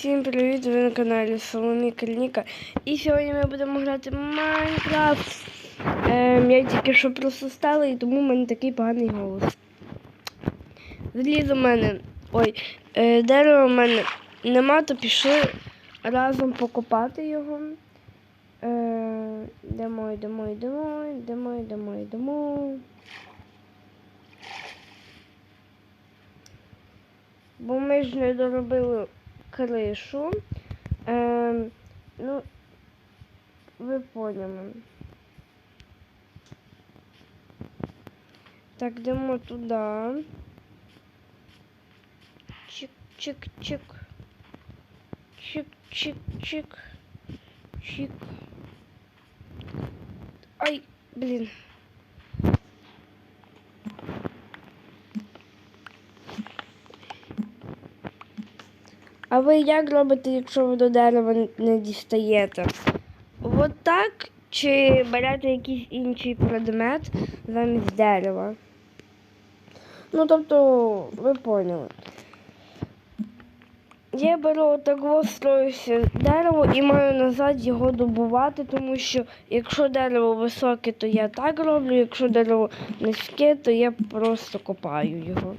Всім привіт! Ви на каналі Соломі Кальніка. І сьогодні ми будемо грати Майнкрафт. Ем, я тільки що просто стала і тому в мене такий поганий голос. Залізо в мене. Ой, е, дерева в мене нема, то пішли разом покопати його. Е, йдемо, йдемо, йдемо, йдемо, йдемо, йдемо. Бо ми ж не доробили кришу. Ем, ну, ви поняли. Так, йдемо туди. Чик-чик-чик. Чик-чик-чик. Чик. Ай, блін. А ви як робите, якщо ви до дерева не дістаєте? От так чи берете якийсь інший предмет замість дерева? Ну, тобто, ви поняли. Я беру отак строюся дерево і маю назад його добувати, тому що якщо дерево високе, то я так роблю, якщо дерево низьке, то я просто копаю його.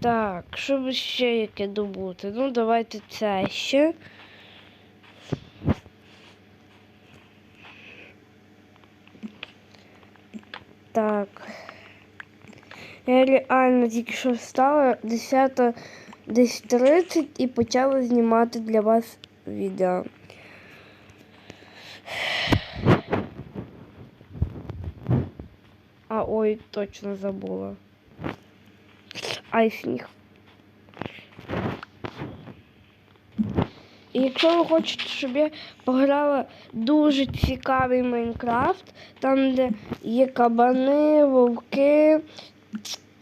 Так, щоб ще яке добути? Ну, давайте це ще. Так. Я реально тільки що встала 10 десь 30 і почала знімати для вас відео. А ой, точно забула. Ай, сніг. І якщо ви хочете, щоб я пограла дуже цікавий Майнкрафт, там, де є кабани, вовки,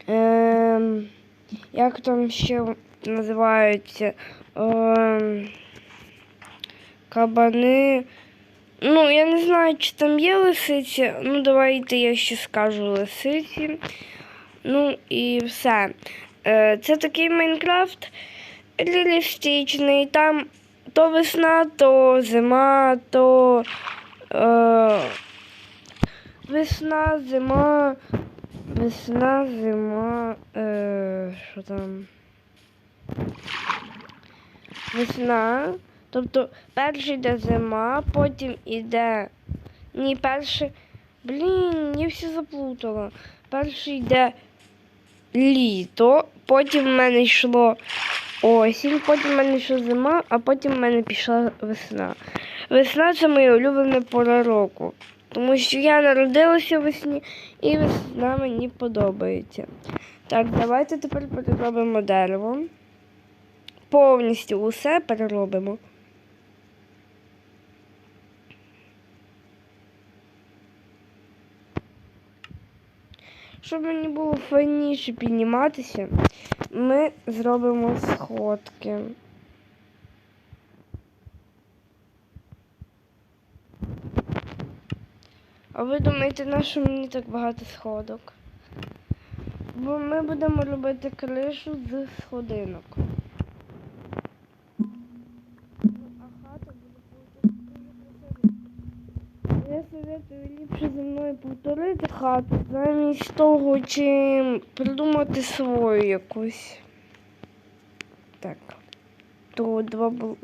ем, як там ще називаються ем, кабани. Ну, я не знаю, чи там є лисиці. Ну, давайте я ще скажу лисиці. Ну і все. Е, Це такий Майнкрафт реалістичний. Там то весна, то зима, то е, весна, зима, весна, зима. Е, Що там? Весна. Тобто перший йде зима, потім іде. Ні, перший. Блін, я все заплутала. Перший йде літо, потім в мене йшло осінь, потім в мене йшла зима, а потім в мене пішла весна. Весна це моя улюблена пора року. Тому що я народилася весні і весна мені подобається. Так, давайте тепер переробимо дерево. Повністю усе переробимо. Щоб мені було файніше підніматися, ми зробимо сходки. А ви думаєте, на що мені так багато сходок? Бо ми будемо робити кришу з сходинок. А хата буде дуже красива. Я советую ліпше зі мною повторити хату, замість того, чим придумати свою якусь. Так. Тут два бл...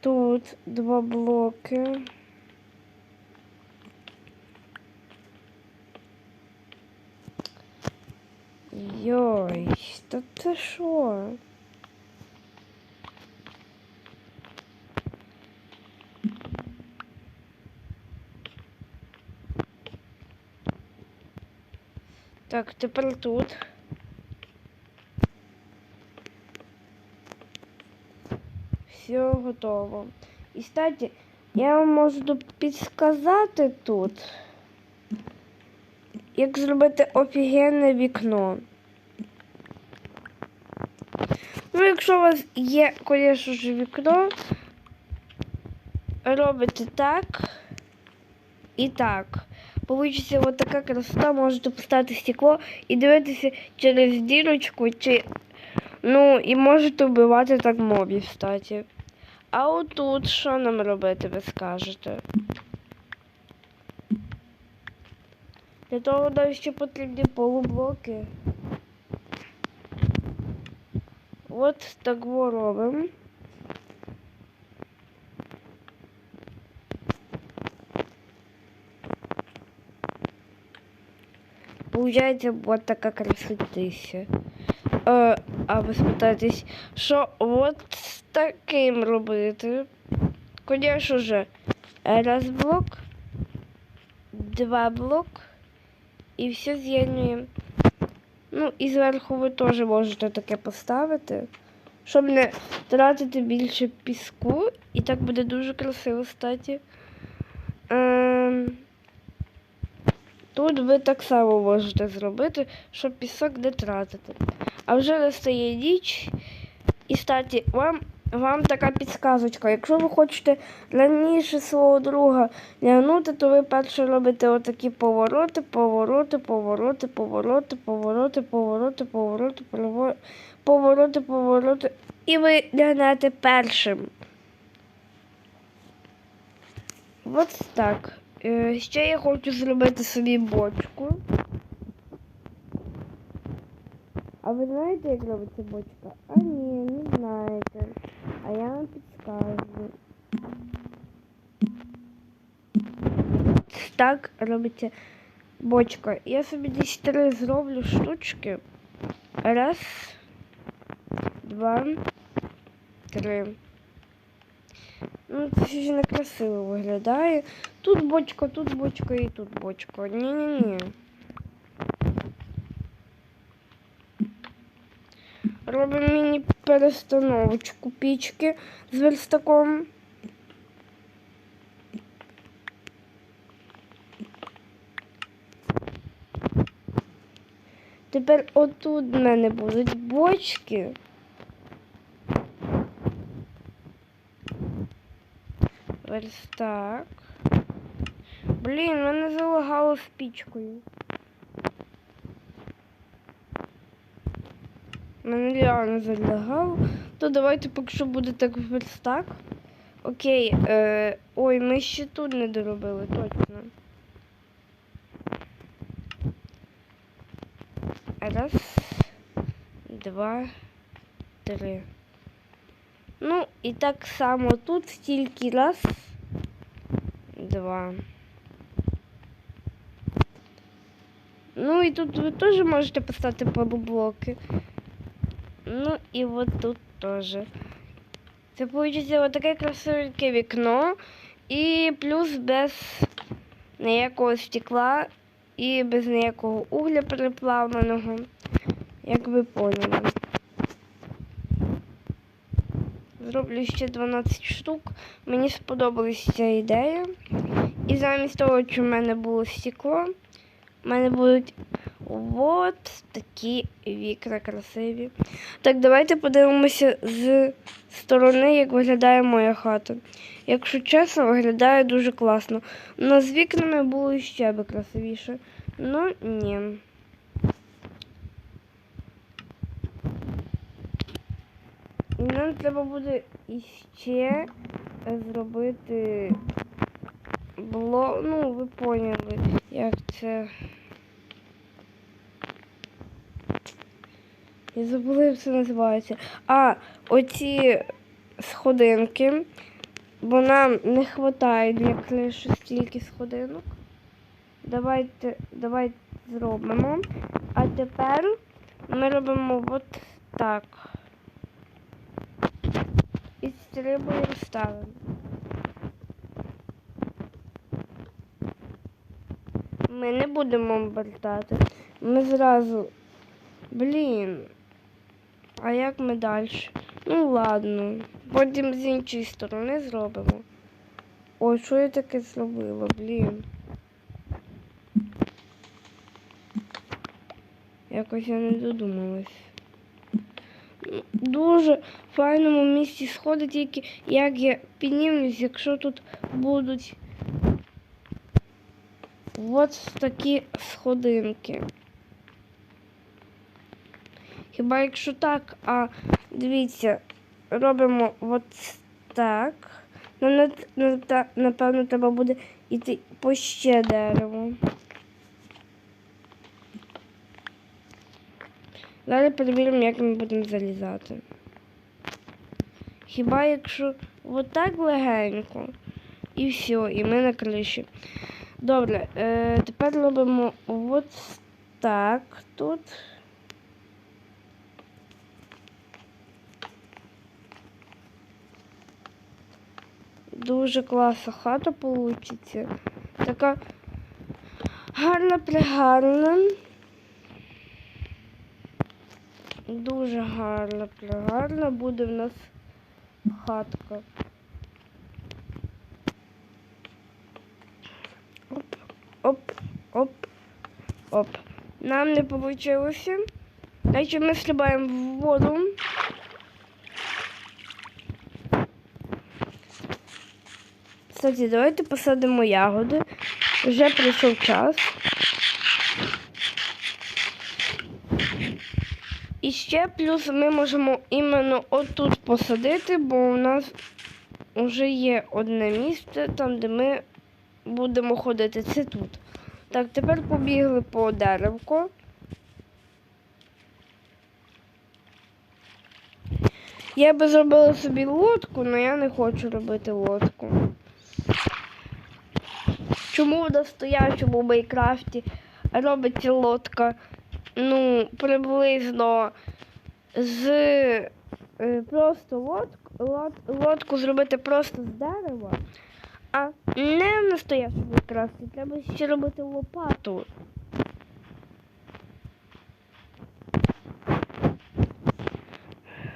Тут два блоки. Йой, та це що? Так, тепер тут. Все готово. І кстати, я вам можу підсказати тут, як зробити офігенне вікно. Ну, якщо у вас є, звісно ж, вікно, робите так і так. Получиться от така красота, можете поставити стекло і дивитися через дірочку, чи ну і можете вбивати так мобів, кстати. А отут що нам робити, ви скажете? Для того нам ще потрібні полублоки. От так робимо. Получається вот така красотища. Е, а ви спитаєтесь, що от з таким робити? Конечно же, раз блок, два блок і все з'єднуємо. Ну, і зверху ви теж можете таке поставити, щоб не тратити більше піску. І так буде дуже красиво, кстати. Ем, Тут ви так само можете зробити, щоб пісок не тратити. А вже настає ніч. І кстати, вам, вам така підсказочка. Якщо ви хочете раніше свого друга лягнути, то ви перше робите отакі повороти, повороти, повороти, повороти, повороти, повороти, повороти, повороти, повороти, повороти. І ви лягнете першим. От так. Е, Ще я хочу зробити собі бочку. А ви знаєте, як робиться бочка? А ні, не знаєте. А я вам підскажу. Так робиться бочка. Я собі десь три зроблю штучки. Раз, два, три. Ну, це ще не красиво виглядає. Тут бочка, тут бочка і тут бочка. Ні-ні-ні. Робимо міні-перестановочку пічки з верстаком. Тепер отут в мене будуть бочки. Верстак. Блін, мене залагало з пічкою. Мене реально залагало. То давайте поки що буде так верстак. Окей, е, ой, ми ще тут не доробили, точно. Раз, два, три. Ну, і так само тут стільки раз, два. Ну і тут ви теж можете поставити полублоки. Ну і от тут теж. Це вийде отаке красивеньке вікно. І плюс без ніякого стекла і без ніякого угля переплавленого, як ви поняли. Зроблю ще 12 штук. Мені сподобалася ця ідея. І замість того, що в мене було стекло, в мене будуть от такі вікна красиві. Так, давайте подивимося з сторони, як виглядає моя хата. Якщо чесно, виглядає дуже класно. Но з вікнами було ще би красивіше. Ну ні. Нам треба буде іще зробити блок. Ну, ви поняли, як це. Я забула, як це називається. А, оці сходинки, бо нам не вистачає для криші стільки сходинок. Давайте, давайте зробимо. А тепер ми робимо от так. І стрибою ставимо. Ми не будемо обертати. Ми зразу. Блін. А як ми далі? Ну ладно. Потім з іншої сторони зробимо. Ой, що я таке зробила, блін. Якось я не додумалась. Дуже файному місці сходи, тільки як я піднімусь, якщо тут будуть от такі сходинки. Хіба якщо так, а дивіться, робимо от так. Ну, напевно, треба буде йти по ще дереву. Зараз перевіримо, як ми будемо залізати. Хіба якщо отак легенько і все, і ми на криші. Добре, е, тепер робимо от так тут. Дуже класна хата получиться. Така гарна пригарна. Дуже гарна, пригарна буде в нас хатка. Оп, оп, оп, оп. Нам не вийшло. Значить, ми стрибаємо в воду. Кстати, давайте посадимо ягоди. Вже прийшов час. І ще плюс ми можемо іменно отут посадити, бо у нас вже є одне місце, там, де ми будемо ходити. Це тут. Так, тепер побігли по деревку. Я би зробила собі лодку, але я не хочу робити лодку. Чому в настоячому Майнкрафті робиться лодка? Ну, приблизно з е, просто лодку, лод, лодку зробити просто з дерева, а не настоящому Майнкрафті. Треба ще робити лопату.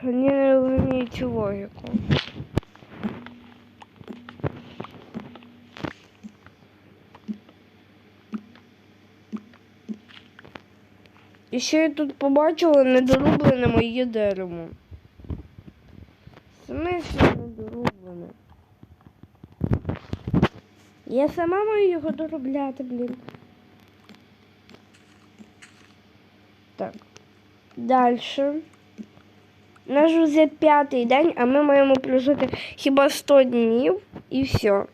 Я не розумію цю логіку. І ще я тут побачила недорублене моє дерево. Смислі недорублене. Я сама маю його доробляти, блін. Так. Далі. Наш вже п'ятий день, а ми маємо прожити хіба 100 днів і все.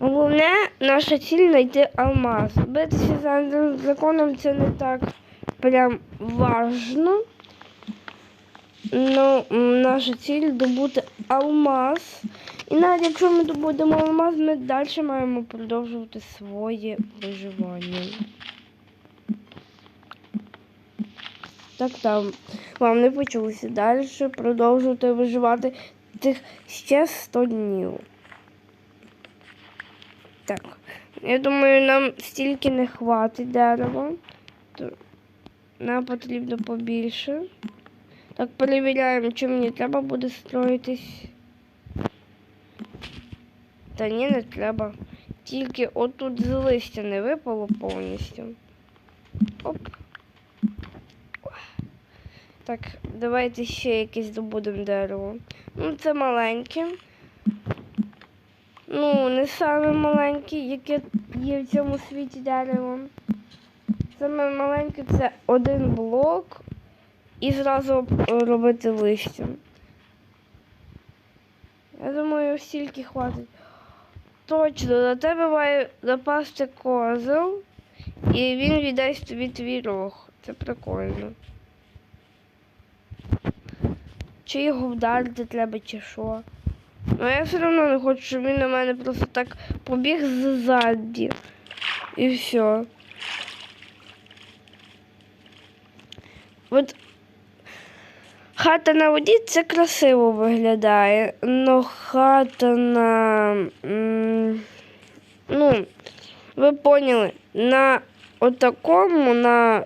Головне, наша ціль знайти алмаз. Битися за законом це не так прям важно. Ну, наша ціль добути алмаз. І навіть якщо ми добудемо алмаз, ми далі маємо продовжувати своє виживання. Так там. Вам не почулося далі продовжувати виживати тих ще 100 днів. Так. Я думаю, нам стільки не хватить дерева. Нам потрібно побільше. Так, перевіряємо, чи мені треба буде строїтись. Та ні, не треба. Тільки отут з листя не випало повністю. Оп. Так, давайте ще якесь добудемо дерево. Ну, це маленьке. Ну, не саме маленьке, яке є в цьому світі дерево. Саме маленьке це один блок і зразу робити листя. Я думаю, стільки хватить. Точно, на тебе має напасти козел, і він віддасть тобі твій рог. Це прикольно. Чи його вдарити треба, чи що. Ну я все одно не хочу, щоб він на мене просто так побіг ззаді. І все. От хата на воді це красиво виглядає, но хата на. Ну, ви поняли, на отакому, на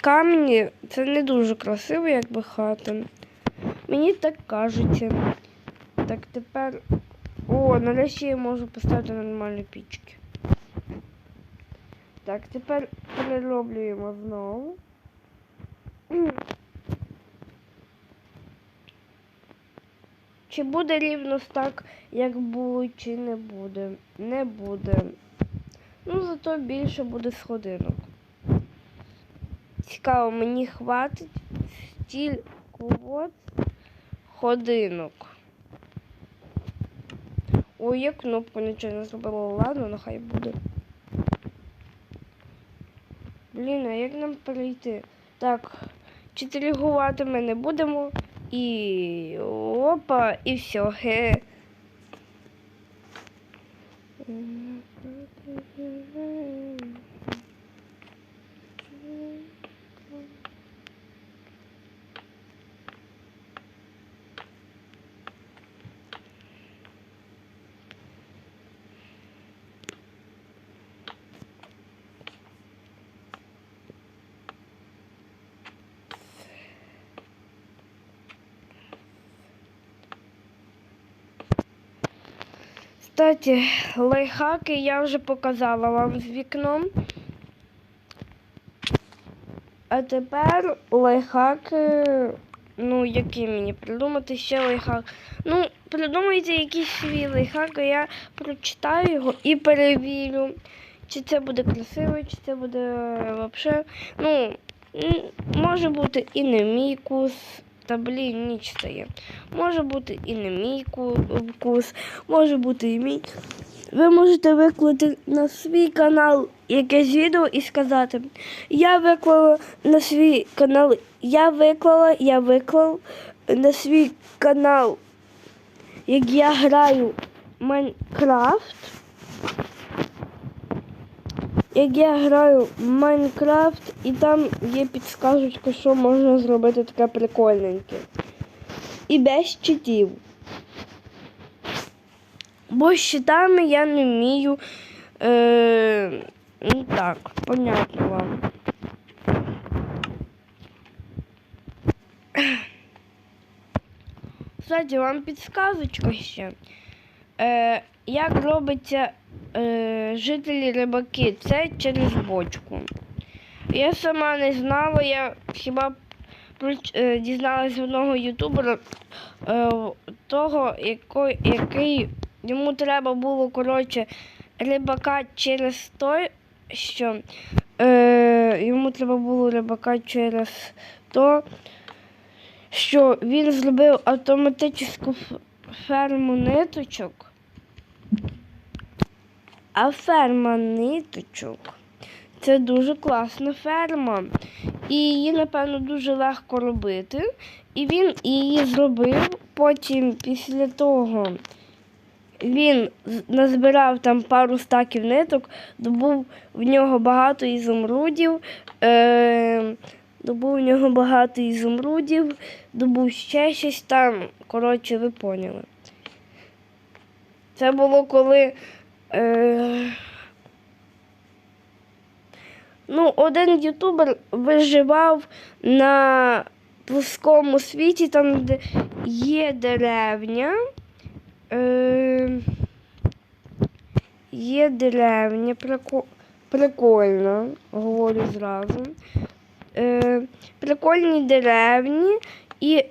камені це не дуже красиво, якби хата. Мені так кажеться. Так, тепер. О, нарешті я можу поставити нормальні пічки. Так, тепер перероблюємо знову. Чи буде рівно так, як було, чи не буде? Не буде. Ну, зато більше буде сходинок. Цікаво, мені хватить стільки от ходинок. Ой, я кнопку нічого не зробила. Ладно, нехай буде. Блін, а як нам перейти? Так, чотирігувати ми не будемо. І опа, і все. Хе. Кстати, лайфхаки я вже показала вам з вікном. А тепер лайфхаки, ну, які мені придумати ще лайфхак. Ну, придумайте якийсь свій лайфхак, а я прочитаю його і перевірю, чи це буде красиво, чи це буде взагалі. Ну, може бути і не мій вкус. Та блін, ніч стає. Може бути і не мій вкус, може бути і мій. Ви можете виклати на свій канал якесь відео і сказати, я виклала на свій канал, я виклала, я виклав на свій канал, як я граю Майнкрафт. Як я граю в Майнкрафт, і там є підсказочка, що можна зробити таке прикольненьке. І без читів. Бо з щитами я не вмію. Е, ну так, понятно вам. Кстати, вам підсказочка ще. Е, як робиться е, жителі рибаки? Це через бочку. Я сама не знала, я хіба е, дізналась з одного ютубера е, того, який, який йому треба було коротше рибака через те, що е, йому треба було рибака через то, що він зробив автоматичну ферму ниточок. А ферма ниточок це дуже класна ферма. І її, напевно, дуже легко робити. І він її зробив. Потім, після того, він назбирав там пару стаків ниток, добув в нього багато ізумрудів. Е- добув в нього багато ізумрудів, добув ще щось там. Коротше, ви поняли. Це було коли. Е- Ну, один ютубер виживав на плоскому світі, там, де є деревня. Е, є деревня, прико- прикольно, говорю зразу. Е, прикольні деревні, і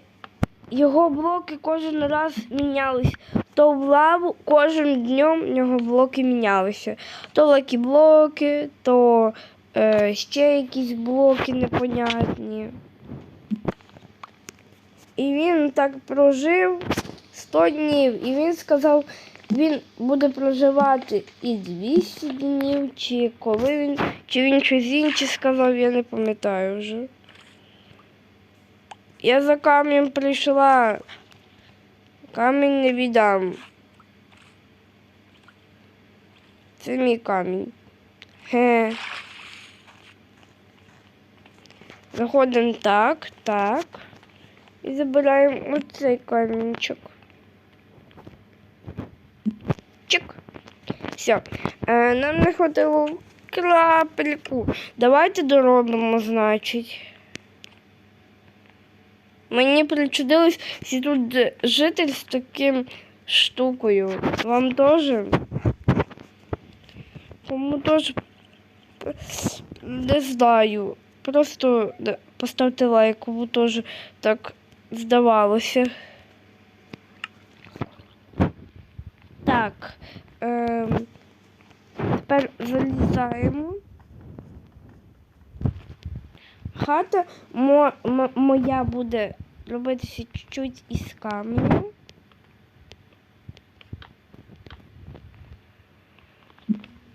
його блоки кожен раз мінялись. То в лаву кожен днем в нього блоки мінялися. То лакі блоки, то е, ще якісь блоки непонятні. І він так прожив 100 днів. І він сказав, він буде проживати і 200 днів, чи коли він, чи він щось інше сказав, я не пам'ятаю вже. Я за камінь прийшла. Камінь не віддам. Це мій камінь. Ге. Заходимо так, так. І забираємо оцей камінчик. Чик. Все. Нам не хватило крапельку. Давайте доробимо, значить. Мені причудилось, що тут житель з таким штукою. Вам теж? Кому теж не знаю. Просто поставте лайк, кому теж так здавалося. Так. Ем, Тепер залізаємо. Хата мо, мо- моя буде робитися чуть-чуть із каменю.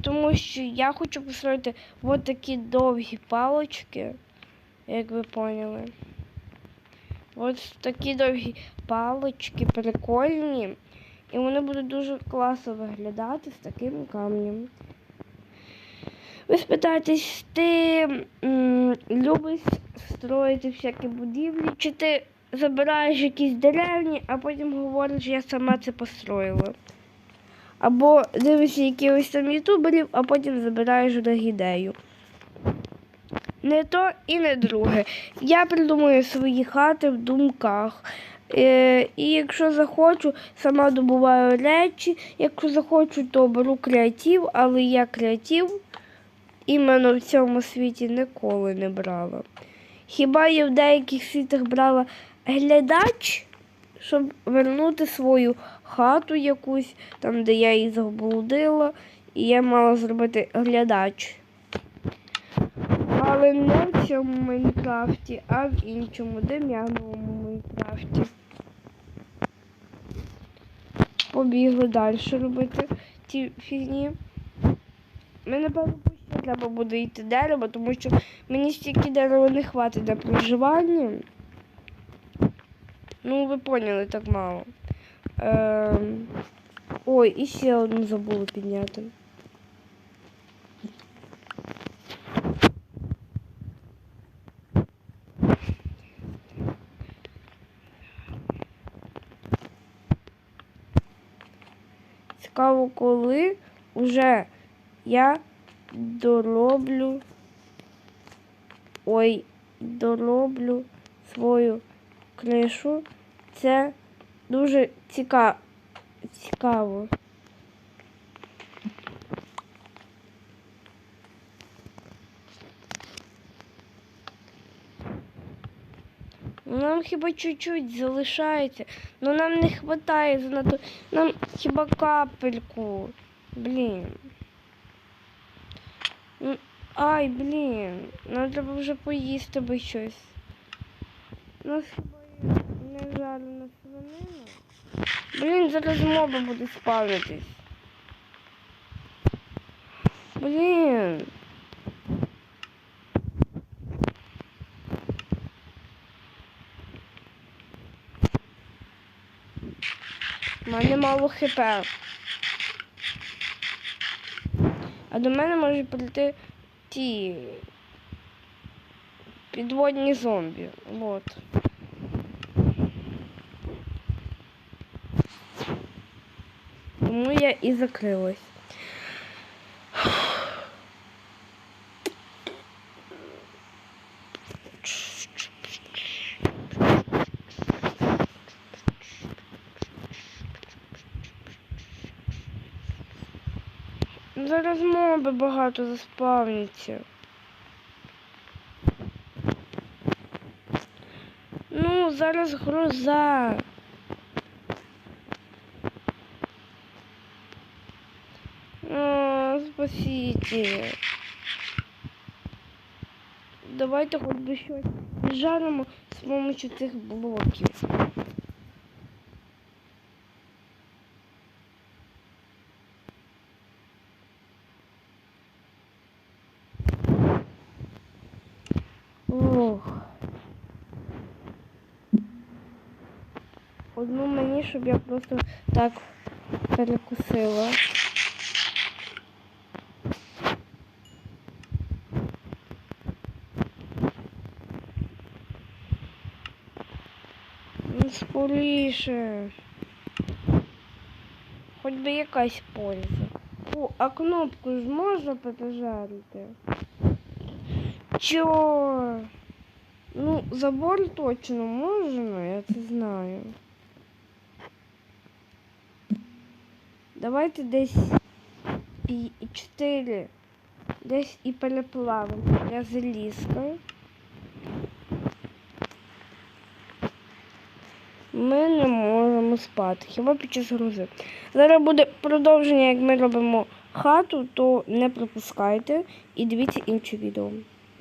Тому що я хочу построїти от такі довгі палочки, як ви поняли. Ось такі довгі палочки, прикольні. І вони будуть дуже класно виглядати з таким камнем. Ви спитаєтесь, ти любиш строїти всякі будівлі, чи ти забираєш якісь деревні, а потім говориш, я сама це построїла. Або дивишся якихось там ютуберів, а потім забираєш у. Не то і не друге. Я придумую свої хати в думках. Е, і якщо захочу, сама добуваю речі. Якщо захочу, то беру креатив, але я креатив іменно в цьому світі ніколи не брала. Хіба я в деяких світах брала глядач, щоб вернути свою хату якусь, там, де я її заблудила, і я мала зробити глядач. Але не в цьому Майнкрафті, а в іншому дем'яновому Майнкрафті. Побігли далі робити ті фігні. Мені, напевно, треба буде йти дерево, тому що мені стільки дерева не хватить для проживання. Ну, ви поняли, так мало. Ем... Ой, і ще одну забула підняти. Цікаво, коли уже я дороблю. Ой, дороблю свою кришу. Це дуже ціка... цікаво. Нам хіба чуть-чуть залишається. Ну нам не вистачає занадто. Нам хіба капельку. Блін. Ну, Ай, блін. Нам треба вже поїсти би щось. Нас хіба не жарена свинина. Блін, зараз моби буде спавнитись. Блін. У мене мало хп. А до мене можуть прийти ті підводні зомбі. Вот. Тому я і закрилась. Зараз моби багато заспавняться. Ну, зараз гроза. А, спасите. Давайте хоч би щось жаримо з помощью цих блоків. Одну мені, щоб я просто так перекусила. Ну, скоріше. Хоч би якась польза. О, а кнопку ж можна пережарити? Чо? Ну, забор точно можна, я це знаю. Давайте десь і 4 десь і переплавимо для залізка. Ми не можемо спати, хіба під час грузи. Зараз буде продовження, як ми робимо хату, то не пропускайте і дивіться інші відео.